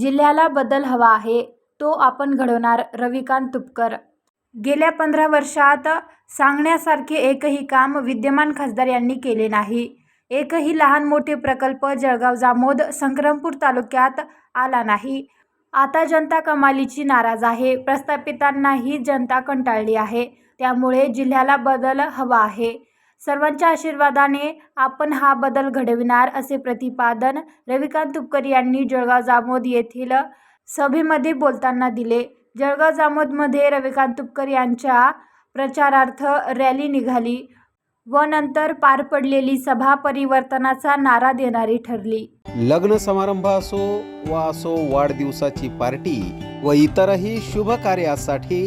जिल्ह्याला बदल हवा आहे तो आपण घडवणार रविकांत तुपकर. गेल्या पंधरा वर्षात सांगण्यासारखे एकही काम विद्यमान खासदार यांनी केले नाही. एकही लहान मोठे प्रकल्प जळगाव जामोद संग्रामपूर तालुक्यात आला नाही. आता जनता कमालीची नाराज आहे. प्रस्थापितांनाही जनता कंटाळली आहे. त्यामुळे जिल्ह्याला बदल हवा आहे. सर्वांच्या आशीर्वादाने आपण हा बदल घडविणार असे प्रतिपादन रविकांत तुपकर यांनी जळगाव जामोद येथील सभेमध्ये बोलताना दिले. जळगाव जामोदमध्ये रविकांत तुपकर यांच्या प्रचारार्थ रॅली निघाली व नंतर पार पडलेली सभा परिवर्तनाचा नारा देणारी ठरली. लग्न समारंभ असो वा असो वाढदिवसाची पार्टी व इतरही शुभ कार्यासाठी